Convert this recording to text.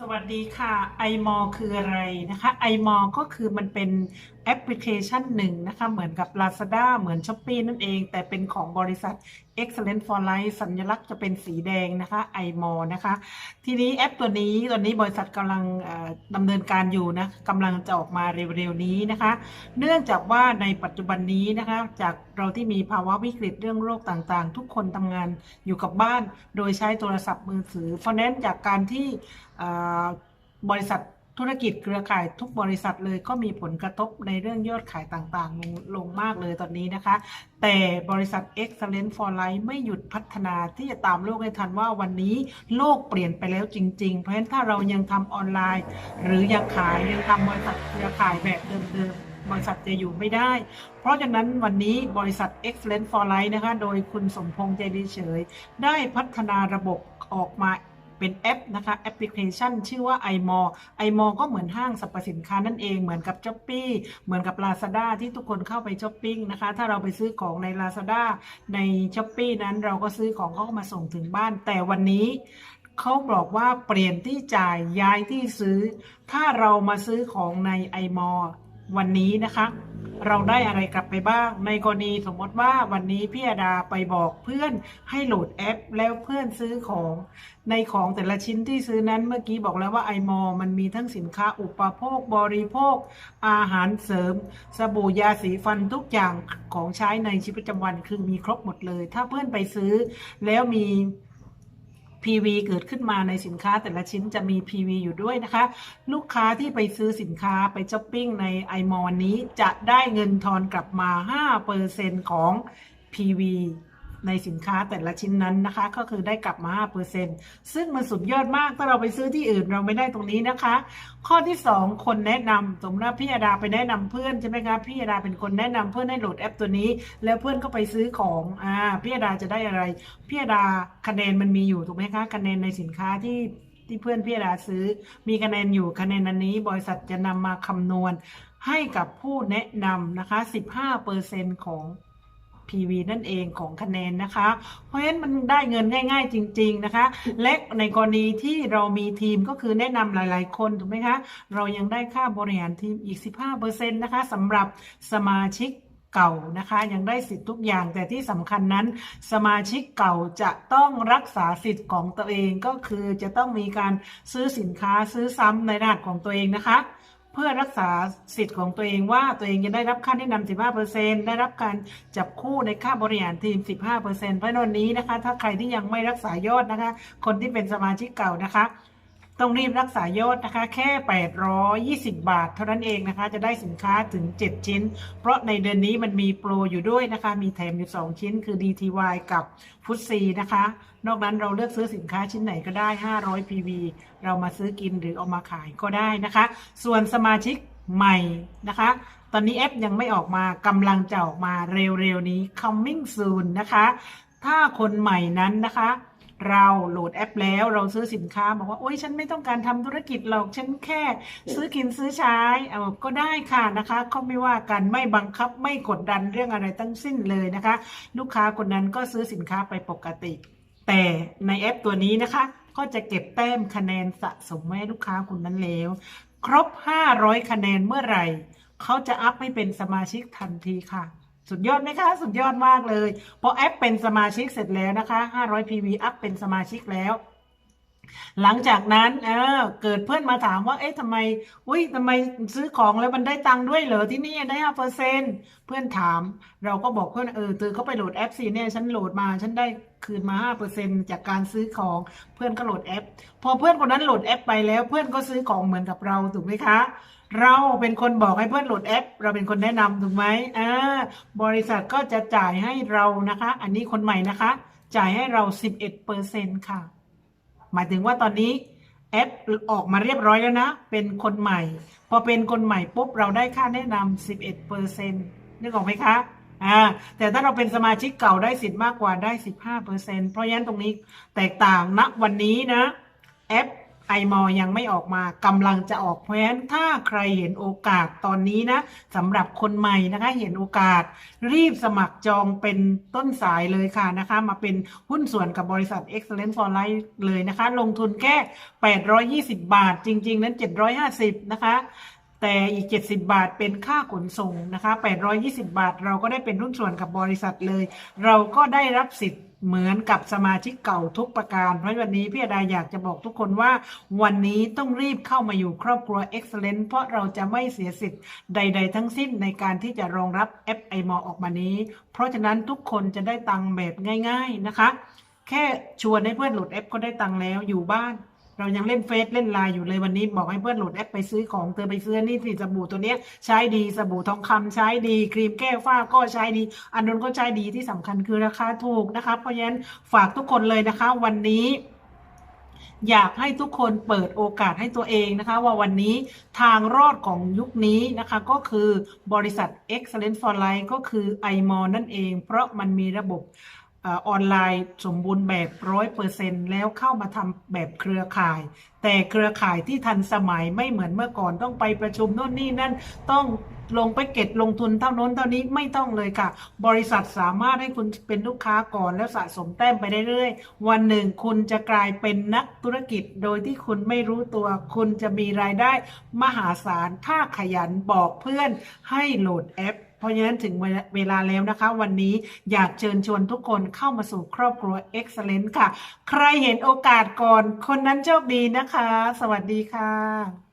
สวัสดีค่ะไอมอคืออะไรนะคะไอมอก็คือมันเป็นแอปพลิเคชันหนึ่งนะคะ เหมือนกับ Lazada เหมือน Shopee นั่นเอง แต่เป็นของบริษัท Excellent for Life สัญลักษณ์จะเป็นสีแดงนะคะ iMo นะคะ ทีนี้แอปตัวนี้ตอนนี้บริษัทกำลังดำเนินการอยู่นะกำลังจะออกมาเร็วๆนี้นะคะ เนื่องจากว่าในปัจจุบันนี้นะคะ จากเราที่มีภาวะวิกฤตเรื่องโรคต่างๆ ทุกคนทำงานอยู่กับบ้าน โดยใช้โทรศัพท์มือถือ เพราะนั้นจากการที่บริษัท ธุรกิจเครือข่ายทุกบริษัทเลยก็มีผลกระทบในเรื่องยอดขายต่างๆ ลงลงมากเลยตอนนี้นะคะ แต่บริษัท Excellent for Life ไม่หยุดพัฒนาที่จะตามโลกให้ทันว่าวันนี้โลกเปลี่ยนไปแล้วจริง ๆ เพราะฉะนั้นถ้าเรายังทำออนไลน์ หรือยังขายยังทำบริษัทเครือข่ายแบบเดิมๆบริษัทจะอยู่ไม่ได้ เพราะฉะนั้นวันนี้บริษัท Excellent for Life นะคะ โดยคุณสมพงษ์ใจดีเฉย ได้พัฒนาระบบออกมา เป็นแอปนะคะแอปพลิเคชัน ชื่อว่า iMo iMo ก็เหมือนห้างสรรพสินค้านั่นเองเหมือนกับ s h อ p e e เหมือนกับ Lazada ที่ทุกคนเข้าไปช้อปปิ้งนะคะ ถ้าเราไปซื้อของใน Lazada ใน s h อ p e e นั้นเราก็ซื้อของเขาก็มาส่งถึงบ้าน แต่วันนี้เขาบอกว่าเปลี่ยนที่จ่ายย้ายที่ซื้อ ถ้าเรามาซื้อของใน iMo วันนี้นะคะ เราได้อะไรกลับไปบ้าง ในกรณีสมมติว่าวันนี้พี่อดาไปบอกเพื่อนให้โหลดแอป แล้วเพื่อนซื้อของ ในของแต่ละชิ้นที่ซื้อนั้นเมื่อกี้บอกแล้วว่า iMo มันมีทั้งสินค้าอุปโภค บริโภค อาหารเสริม สบู่ยาสีฟันทุกอย่างของใช้ในชีวิตประจำวันคือมีครบหมดเลย ถ้าเพื่อนไปซื้อแล้วมี PV เกิดขึ้นมาในสินค้าแต่ละชิ้นจะมี PV อยู่ด้วยนะคะ ลูกค้าที่ไปซื้อสินค้าไปช้อปปิ้งใน iMo นี้จะได้เงินทอนกลับมา 5%ของ PV ในสินค้าแต่ละชิ้นนั้นนะคะ ก็คือได้กลับมา 5%ซึ่งมันสุดยอดมากถ้าเราไปซื้อที่อื่นเราไม่ได้ตรงนี้นะคะ ข้อที่ 2 คนแนะนำสมมติว่าพี่อดาไปแนะนำเพื่อนใช่ไหมคะพี่อดาเป็นคนแนะนำเพื่อนให้โหลดแอปตัวนี้ แล้วเพื่อนก็ไปซื้อของอ่าพี่อดาจะได้อะไรพี่อดาคะแนนมันมีอยู่ถูกไหมคะคะแนนในสินค้าที่ที่เพื่อนพี่อดาซื้อ มีคะแนนอยู่คะแนนอันนี้ บริษัทจะนำมาคำนวณให้กับผู้แนะนำนะคะ 15%ของ PV นั่นเองของคะแนนนะคะ เพราะฉะนั้นมันได้เงินง่าย ๆ จริง ๆนะคะ และในกรณีที่เรามีทีมก็คือแนะนำหลาย ๆ คนถูกไหมคะ เรายังได้ค่าบริหารทีมอีก 15%นะคะสำหรับสมาชิกเก่านะคะยังได้สิทธิ์ทุกอย่างแต่ที่สำคัญนั้น สมาชิกเก่าจะต้องรักษาสิทธิ์ของตัวเองก็คือจะต้องมีการซื้อสินค้าซื้อซ้ำในรหัสของตัวเองนะคะ เพื่อรักษาสิทธิ์ของตัวเองว่าตัวเองจะได้รับค่าแนะนำ15%ได้รับการจับคู่ในค่าบริหารทีม 15%เพราะนนนี้นะคะ ถ้าใครที่ยังไม่รักษายอดนะคะ คนที่เป็นสมาชิกเก่านะคะ ต้องรีบรักษายอดนะคะ แค่ 820 บาท เท่านั้นเองนะคะ จะได้สินค้าถึง 7 ชิ้น เพราะในเดือนนี้มันมีโปรอยู่ด้วยนะคะ มีแถมอยู่ 2 ชิ้น คือ DTY กับฟุตซีนะคะ นอกนั้นเราเลือกซื้อสินค้าชิ้นไหนก็ได้ 500 PV เรามาซื้อกินหรือเอามาขายก็ได้นะคะ ส่วนสมาชิกใหม่นะคะ ตอนนี้แอปยังไม่ออกมากำลังจะออกมาเร็วๆนี้ coming soon นะคะ ถ้าคนใหม่นั้นนะคะ เราโหลดแอปแล้วเราซื้อสินค้าบอกว่าโอ๊ยฉันไม่ต้องการทำธุรกิจหรอกฉันแค่ ซื้อกินซื้อใช้เอาก็ได้ค่ะนะคะเขาไม่ว่ากันไม่บังคับไม่กดดันเรื่องอะไรทั้งสิ้นเลยนะคะ ลูกค้าคนนั้นก็ซื้อสินค้าไปปกติ แต่ในแอปตัวนี้นะคะ ก็จะเก็บแต้มคะแนนสะสมไว้ให้ลูกค้าคนนั้นแล้ว ครบ 500 คะแนนเมื่อไหร่เขาจะอัพให้เป็นสมาชิกทันทีค่ะ สุดยอดไหมคะ สุดยอดมากเลย พอแอปเป็นสมาชิกเสร็จแล้วนะคะ 500 PV อัพเป็นสมาชิกแล้ว หลังจากนั้นเออเกิดเพื่อนมาถามว่า เอ๊ะทำไม อุ้ยทำไมซื้อของแล้วมันได้ตังค์ด้วยเหรอที่นี่ได้ห้าเปอร์เซ็นเพื่อนถาม เราก็บอกเพื่อนเออเธอเขาไปโหลดแอปสิเนี่ยฉันโหลดมาฉันได้คืนมาห้าเปอร์เซ็นจากการซื้อของเพื่อนก็โหลดแอป พอเพื่อนคนนั้นโหลดแอปไปแล้วเพื่อนก็ซื้อของเหมือนกับเราถูกไหมคะ เราเป็นคนบอกให้เพื่อนโหลดแอป เราเป็นคนแนะนำถูกไหมอ่าบริษัทก็จะจ่ายให้เรานะคะ อันนี้คนใหม่นะคะ จ่ายให้เรา11เปอร์เซ็นค่ะ หมายถึงว่าตอนนี้แอปออกมาเรียบร้อยแล้วนะ เป็นคนใหม่ พอเป็นคนใหม่ปุ๊บเราได้ค่าแนะนำ11เปอร์เซ็นนึกออกไหมคะอ่าแต่ถ้าเราเป็นสมาชิกเก่าได้สิทธิ์มากกว่าได้ 15เปอร์เซ็นเพราะฉะนั้นตรงนี้แตกต่างณวันนี้นะแอป ไอมอยังไม่ออกมากำลังจะออกเพราะฉะนั้นถ้าใครเห็นโอกาสตอนนี้นะสำหรับคนใหม่นะคะเห็นโอกาส รีบสมัครจองเป็นต้นสายเลยค่ะนะคะ มาเป็นหุ้นส่วนกับบริษัท Excellent for Life เลยนะคะ ลงทุนแค่ 820 บาท จริง ๆ นั้น 750 นะคะแต่อีก 70 บาทเป็นค่าขนส่งนะคะ 820 บาท เราก็ได้เป็นหุ้นส่วนกับบริษัทเลย เราก็ได้รับสิทธิ์ เหมือนกับสมาชิกเก่าทุกประการเพราะวันนี้พี่อดาอยากจะบอกทุกคนว่า วันนี้ต้องรีบเข้ามาอยู่ครอบครัว Excellent เพราะเราจะไม่เสียสิทธิ์ใด ๆ ทั้งสิ้นในการที่จะรองรับแอป i m o ออกมานี้ เพราะฉะนั้นทุกคนจะได้ตังค์แบบง่าย ๆนะคะ แค่ชวนให้เพื่อนโหลดแอปก็ได้ตังค์แล้วอยู่บ้าน เรายังเล่นเฟซเล่นไลน์อยู่เลยวันนี้บอกให้เพื่อนโหลดแอปไปซื้อของเธอไปซื้อนี่สิสบู่ตัวเนี้ยใช้ดีสบู่ทองคำใช้ดี ครีมแก้ฝ้าก็ใช้ดี อันนั้นก็ใช้ดีที่สำคัญคือราคาถูกนะคะเพราะฉะนั้นฝากทุกคนเลยนะคะ วันนี้อยากให้ทุกคนเปิดโอกาสให้ตัวเองนะคะ ว่าวันนี้ทางรอดของยุคนี้นะคะ ก็คือบริษัท Excellent for Life ก็คือ i m o นั่นเอง เพราะมันมีระบบ ออนไลน์สมบูรณ์แบบร้อยเปอร์เซ็นแล้วเข้ามาทำแบบเครือข่าย แต่เครือข่ายที่ทันสมัยไม่เหมือนเมื่อก่อนต้องไปประชุมโน่นนี่นั่นต้อง ลงไปเก็ตลงทุนเท่าน้นเท่านี้ไม่ต้องเลยค่ะ บริษัทสามารถให้คุณเป็นลูกค้าก่อนแล้วสะสมแต้มไปเรื่อยๆ วันหนึ่งคุณจะกลายเป็นนักธุรกิจโดยที่คุณไม่รู้ตัว คุณจะมีรายได้มหาศาลถ้าขยันบอกเพื่อนให้โหลดแอปเพราะฉะนั้นถึงเวลาแล้วนะคะ วันนี้อยากเชิญชวนทุกคนเข้ามาสู่ครอบครัว Excellent ค่ะ ใครเห็นโอกาสก่อน คนนั้นโชคดีนะคะ สวัสดีค่ะ